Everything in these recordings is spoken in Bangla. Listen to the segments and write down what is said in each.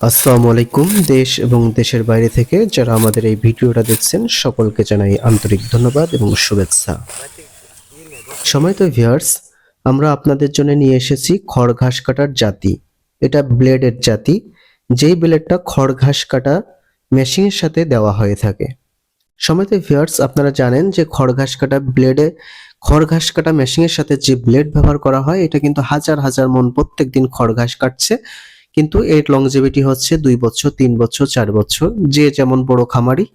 আসসালামু আলাইকুম, দেশ এবং দেশের বাইরে থেকে যারা আমাদের এই ভিডিওটা দেখছেন, সকলকে জানাই আন্তরিক ধন্যবাদ এবং শুভেচ্ছা। সময় তো ভিউয়ার্স আমরা আপনাদের জন্য নিয়ে এসেছি খড় ঘাস কাটার জাতি। এটা ব্লেডের জাতি, যেই ব্লেডটা খড় ঘাস কাটা মেশিনের সাথে দেওয়া হয়ে থাকে। সময় তো ভিউয়ার্স আপনারা জানেন যে খড় ঘাস কাটা ব্লেডে খড় ঘাস কাটা মেশিনের সাথে যে ব্লেড ব্যবহার করা হয়, এটা কিন্তু হাজার হাজার মন প্রত্যেক দিন খড় ঘাস কাটছে। কিন্তু এর লংজেভিটি হচ্ছে দুই বছর, তিন বছর, চার বছর। যে যেমন বড় খামারি,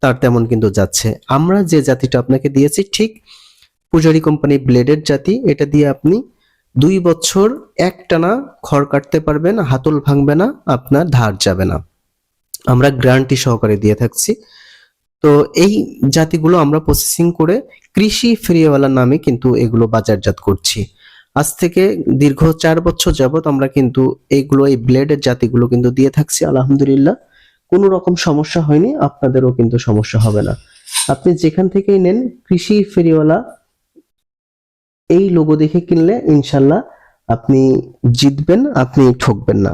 তার তেমন কিন্তু যাচ্ছে। আমরা যে জাতিটা আপনাকে দিয়েছি, ঠিক পূজারি কোম্পানি ব্লেডের জাতি, এটা দিয়ে আপনি দুই বছর একটানা খড় কাটতে পারবেন, হাতল ভাঙবে না, আপনার ধার যাবে না। আমরা গ্যারান্টি সহকারে দিয়ে থাকছি। তো এই জাতিগুলো আমরা প্রসেসিং করে কৃষি ফেরিওয়ালা নামে কিন্তু এগুলো বাজারজাত করছি। আজ থেকে দীর্ঘ চার বছর যাবত আমরা কিন্তু এইগুলো, এই ব্লেডের জাতিগুলো কিন্তু দিয়ে থাকছি, আলহামদুলিল্লাহ। কোনো রকম সমস্যা হয়নি, আপনাদেরও কিন্তু সমস্যা হবে না। আপনি যেখান থেকেই নেন, কৃষি ফেরিওয়ালা, এই লোগো দেখে কিনলে ইনশাল্লাহ আপনি জিতবেন, আপনি ঠকবেন না।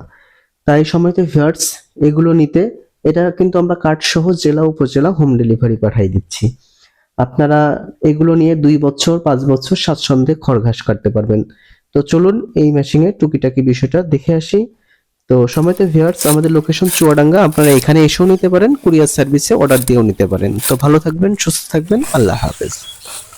তাই সময়তে ভিউয়ার্স, এগুলো নিতে, এটা কিন্তু আমরা কার্ড সহ জেলা, উপজেলা হোম ডেলিভারি পাঠিয়ে দিচ্ছি। আপনারা এগুলো নিয়ে দুই বছর, পাঁচ বছর স্বাচ্ছন্দ্যে খড়ঘাস কাটতে পারবেন। তো চলুন এই মেশিনে টুকিটাকি বিষয়টা দেখে আসি। তো সময়তে ভিউয়ার্স আমাদের লোকেশন চুয়াডাঙ্গা, আপনারা এখানে এসেও নিতে পারেন কুরিয়ার সার্ভিসে অর্ডার দিয়েও নিতে পারেন। তো ভালো থাকবেন, সুস্থ থাকবেন, আল্লাহ হাফেজ।